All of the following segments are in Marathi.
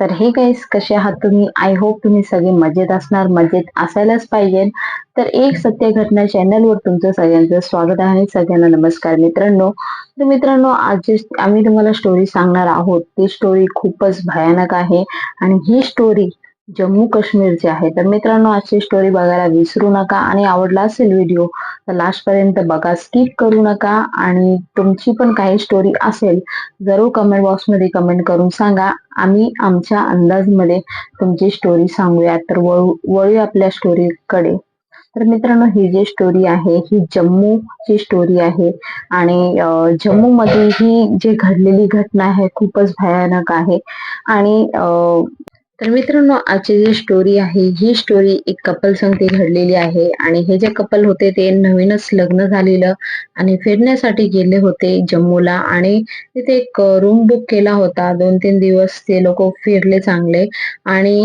तर हे गाईस कसे आहात तुम्ही? आय होप तुम्ही सगळे मजेत असणार. मजेत असायलाच पाहिजे. तर एक सत्य घटना चॅनलवर तुमचं सगळ्यांचं स्वागत आहे. सगळ्यांना नमस्कार मित्रांनो. तर मित्रांनो आज आम्ही तुम्हाला स्टोरी सांगणार आहोत ती स्टोरी खूपच भयानक आहे. आणि ही स्टोरी जम्मू काश्मीरचे आहे. तर मित्रांनो आजची स्टोरी बघायला विसरू नका आणि आवडला असेल व्हिडिओ तर लास्ट पर्यंत बघा. स्किप करू नका आणि तुमची पण काही स्टोरी असेल जरूर कमेंट बॉक्समध्ये कमेंट करून सांगा. आम्ही आमच्या अंदाजमध्ये तुमची स्टोरी सांगूया तर वळू वळू आपल्या स्टोरीकडे तर मित्रांनो ही जी स्टोरी आहे ही जम्मूची स्टोरी आहे. आणि जम्मू मध्ये ही जी घडलेली घटना आहे खूपच भयानक आहे. आणि तर मित्रांनो आजची जी स्टोरी आहे ही स्टोरी एक कपल संगती घडलेली आहे. आणि हे जे कपल होते ते नवीनच लग्न झालेलं आणि फिरण्यासाठी गेले होते जम्मूला. आणि तिथे एक रूम बुक केला होता. दोन तीन दिवस ते लोक फिरले चांगले. आणि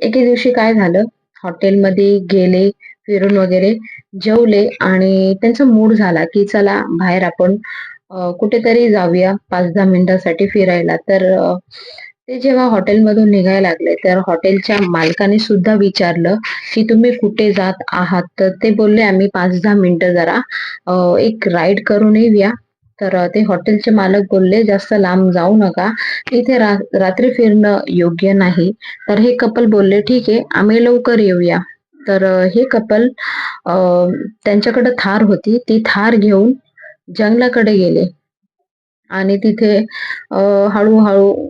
एके दिवशी काय झालं? हॉटेलमध्ये गेले फिरून वगैरे जेवले आणि त्यांचा मूड झाला की चला बाहेर आपण कुठेतरी जाऊया पाच दहा मिनिटासाठी फिरायला. तर ते जेव्हा हॉटेलमधून निघायला लागले तर हॉटेलच्या मालकाने सुद्धा विचारलं की तुम्ही कुठे जात आहात? तर ते बोलले आम्ही पाच दहा मिनिटं जरा एक राईड करून येऊया. तर ते हॉटेलचे मालक बोलले जास्त लांब जाऊ नका. इथे रा, रात्री फिरणं योग्य नाही. तर हे कपल बोलले ठीक आहे आम्ही लवकर येऊया. तर हे कपल त्यांच्याकडे थार होती. ती थार घेऊन जंगलाकडे गेले. आणि तिथे हळूहळू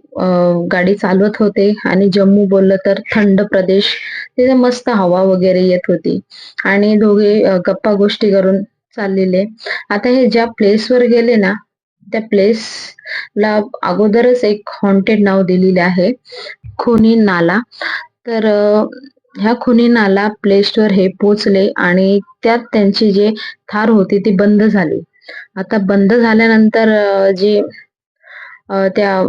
गाडी चालवत होते आणि जम्मू बोललं तर थंड प्रदेश. तिथे मस्त हवा वगैरे येत होती. आणि दोघे गप्पा गोष्टी करून चाललेले. आता हे ज्या प्लेसवर गेले ना त्या प्लेसला अगोदरच एक हॉन्टेड नाव दिलेले आहे. खुनी नाला. तर ह्या खुनी नाला प्लेसवर हे पोचले आणि त्यात त्यांची जे थार होती ती बंद झाली. आता बंद झाल्यानंतर जे त्या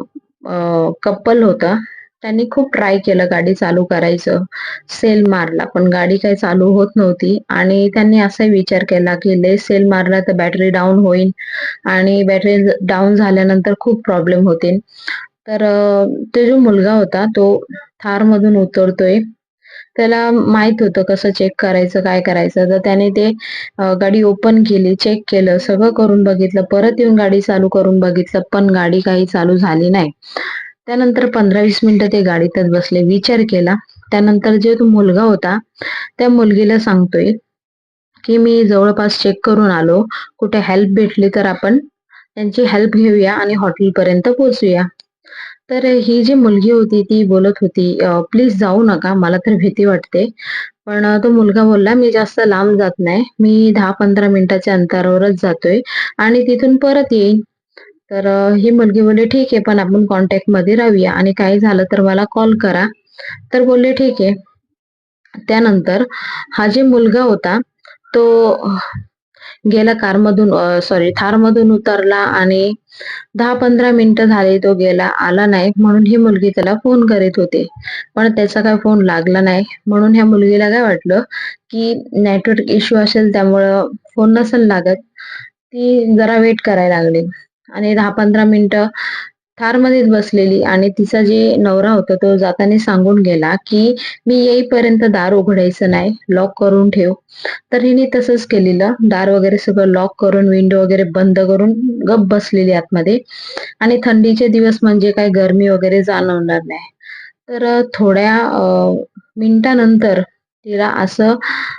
कपल होता. त्यांनी खूप ट्राय केलं गाडी चालू करायचं. सेल मारला पण गाडी काही चालू होत नव्हती. आणि त्यांनी असा विचार केला की ले सेल मारला तर बॅटरी डाऊन होईल आणि बॅटरी डाऊन झाल्यानंतर खूप प्रॉब्लेम होतील. तर तो जो मुलगा होता तो थारमधून उतरतोय. त्याला माहीत होतं कसं चेक करायचं काय करायचं. तर त्याने ते गाडी ओपन केली चेक केलं सगळं करून बघितलं. परत येऊन गाडी चालू करून बघितलं पण गाडी काही चालू झाली नाही. त्यानंतर पंधरा वीस मिनिटं ते गाडीतच बसले. विचार केला. त्यानंतर जे तो मुलगा होता त्या मुलगीला सांगतोय की मी जवळपास चेक करून आलो. कुठे हेल्प भेटली तर आपण त्यांची हेल्प घेऊया आणि हॉटेलपर्यंत पोहोचूया. तर ही जी मुलगी होती ती बोलत होती प्लीज जाऊ नका मला तर भीती वाटते. पण तो मुलगा बोलला मी जास्त लांब जात नाही मी दहा पंधरा मिनिटाच्या अंतरावरच जातोय आणि तिथून परत येईन. तर ही मुलगी बोलली ठीक आहे पण आपण कॉन्टॅक्टमध्ये राहूया आणि काही झालं तर मला कॉल करा. तर बोलले ठीक आहे. त्यानंतर हा जे मुलगा होता तो गेला कारमधून सॉरी थारमधून उतरला आणि दहा पंधरा मिनिटं झाले तो गेला आला नाही. म्हणून ही मुलगी त्याला फोन करीत होते. पण त्याचा काय फोन लागला नाही. म्हणून ह्या मुलगीला काय वाटलं की नेटवर्क इश्यू असेल त्यामुळं फोन नसेल लागत. ती जरा वेट करायला लागली. आणि दहा पंधरा मिनिटं थारमध्येच बसलेली आणि तिचा जे नवरा होता तो जाताना सांगून गेला की मी येईपर्यंत दार उघडायचं नाही लॉक करून ठेव. तर हिने तसंच केलेलं. दार वगैरे सगळं लॉक करून विंडो वगैरे बंद करून गप बसलेली आतमध्ये. आणि थंडीचे दिवस म्हणजे काय गरमी वगैरे जाणवणार नाही. तर थोड्या मिनिटानंतर तिला असं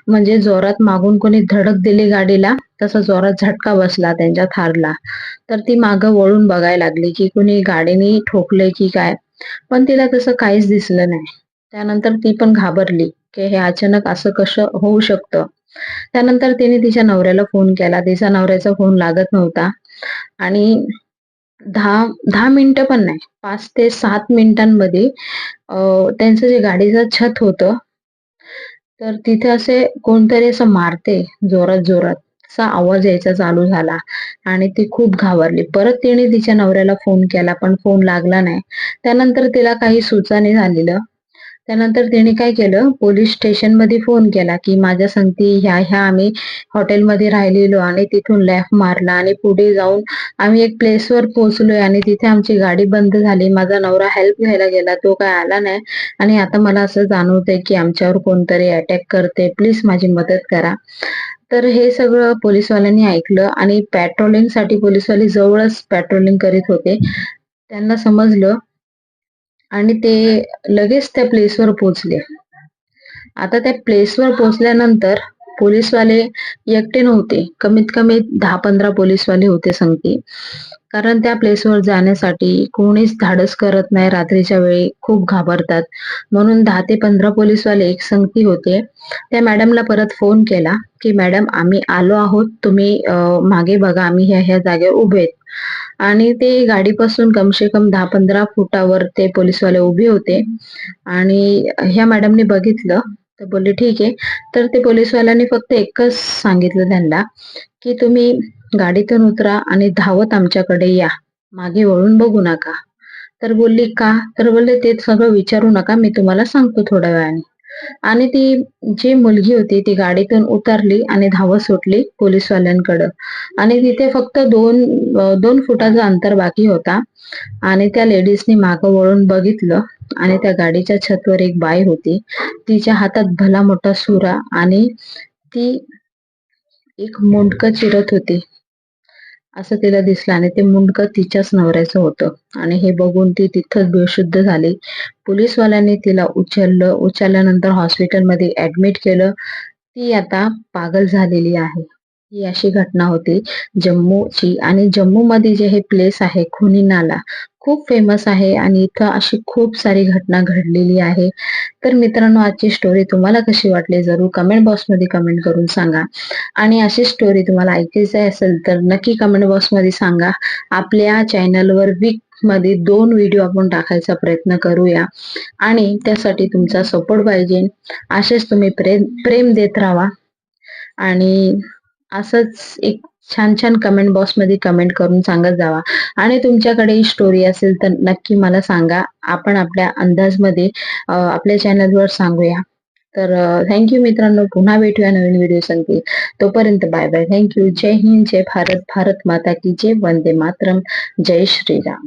म्हणजे जोरात मागून कोणी धडक दिली गाडीला तसा जोरात झटका बसला त्यांच्या थारला. तर ती मागं वळून बघायला लागली की कुणी गाडीने ठोकले की काय. पण तिला तसं काहीच दिसलं नाही. त्यानंतर ती पण घाबरली की हे अचानक असं कसं होऊ शकतं. त्यानंतर तिने तिच्या नवऱ्याला फोन केला. तिच्या नवऱ्याचा फोन लागत नव्हता. आणि दहा दहा मिनिटं पण नाही पाच ते सात मिनिटांमध्ये त्यांचं जे गाडीचं छत होतं तर तिथे असे कोणतरी असं मारते जोरात जोरात. असा आवाज यायचा चालू झाला आणि ती खूप घाबरली. परत तिने तिच्या नवऱ्याला फोन केला पण फोन लागला नाही. त्यानंतर तिला काही सुचाने झालेलं त्यानंतर तिने काय केलं? पोलीस स्टेशनमध्ये फोन केला की माझ्या संगती ह्या ह्या आम्ही हॉटेलमध्ये राहिलेलो आणि तिथून लेफ्ट मारला आणि पुढे जाऊन आम्ही एक प्लेसवर पोहोचलोय आणि तिथे आमची गाडी बंद झाली. माझा नवरा हेल्प घ्यायला गेला. तो काय आला नाही. आणि आता मला असं जाणवतंय की आमच्यावर कोणतरी अटॅक करते प्लीज माझी मदत करा. तर हे सगळं पोलीसवाल्यांनी ऐकलं आणि पेट्रोलिंगसाठी पोलीसवाले जवळच पेट्रोलिंग करीत होते. त्यांना समजलं आणि ते लगेच त्या प्लेसवर पोहोचले. आता त्या प्लेसवर पोहोचल्यानंतर पोलीसवाले एकटे नव्हते. कमीत कमी दहा पंधरा पोलीसवाले होते संगती कारण त्या प्लेसवर जाण्यासाठी कोणीच धाडस करत नाही. रात्रीच्या वेळी खूप घाबरतात. म्हणून दहा ते पंधरा पोलीसवाले एक संगती होते. त्या मॅडमला परत फोन केला की मॅडम आम्ही आलो आहोत. तुम्ही मागे बघा. आम्ही ह्या ह्या जागेवर उभे आहेत. आणि ते गाडीपासून कमसे कम दहा पंधरा फुटावर ते पोलीसवाले उभे होते. आणि ह्या मॅडमने बघितलं तर बोलले ठीक आहे. तर ते पोलीसवाल्यांनी फक्त एकच सांगितलं त्यांना की तुम्ही गाडीतून उतरा आणि धावत आमच्याकडे या. मागे वळून बघू नका. तर बोलली का? तर बोलले ते सगळं विचारू नका मी तुम्हाला सांगतो थोड्या वेळाने. आणि ती जी मुलगी होती ती गाडीतून उतरली आणि धावत सुटली पोलीसवाल्यांकडं. आणि तिथे फक्त दोन दोन फुटाचा अंतर बाकी होता. आणि त्या लेडीजनी मागं वळून बघितलं आणि त्या गाडीच्या छतवर एक बाई होती. तिच्या हातात भला मोठा सुरा आणि ती एक मुंडक चिरत होती. असं तिला दिसलं आणि ते मुंडकं तिच्याच नवऱ्याचं होतं. आणि हे बघून ती तिथंच बेशुद्ध झाली. पोलीसवाल्यांनी तिला उचललं उचलल्यानंतर हॉस्पिटलमध्ये ऍडमिट केलं. ती आता पागल झालेली आहे. ही अशी घटना होती. जम्मूची आणि जम्मू मध्ये जे हे प्लेस आहे खुनी नाला खूप फेमस आहे आणि इथं अशी खूप सारी घटना घडलेली आहे. तर मित्रांनो आजची स्टोरी तुम्हाला कशी वाटली जरूर कमेंट बॉक्समध्ये कमेंट करून सांगा. आणि अशी स्टोरी तुम्हाला ऐकायची असेल तर नक्की कमेंट बॉक्समध्ये सांगा. आपल्या चॅनलवर वीकमध्ये दोन व्हिडिओ आपण टाकायचा प्रयत्न करूया. आणि त्यासाठी तुमचा सपोर्ट पाहिजे. असेच तुम्ही प्रेम प्रेम देत राहा. आणि असंच एक छान छान कमेंट बॉक्समध्ये कमेंट करून सांगत जावा. आणि तुमच्याकडे स्टोरी असेल तर नक्की मला सांगा. आपण आपल्या अंदाजमध्ये आपल्या चॅनलवर सांगूया. तर थँक्यू मित्रांनो. पुन्हा भेटूया नवीन व्हिडिओ सांगतील तोपर्यंत बाय बाय थँक्यू जय हिंद जय भारत. भारत माता की जय. वंदे मातरम. जय श्रीराम.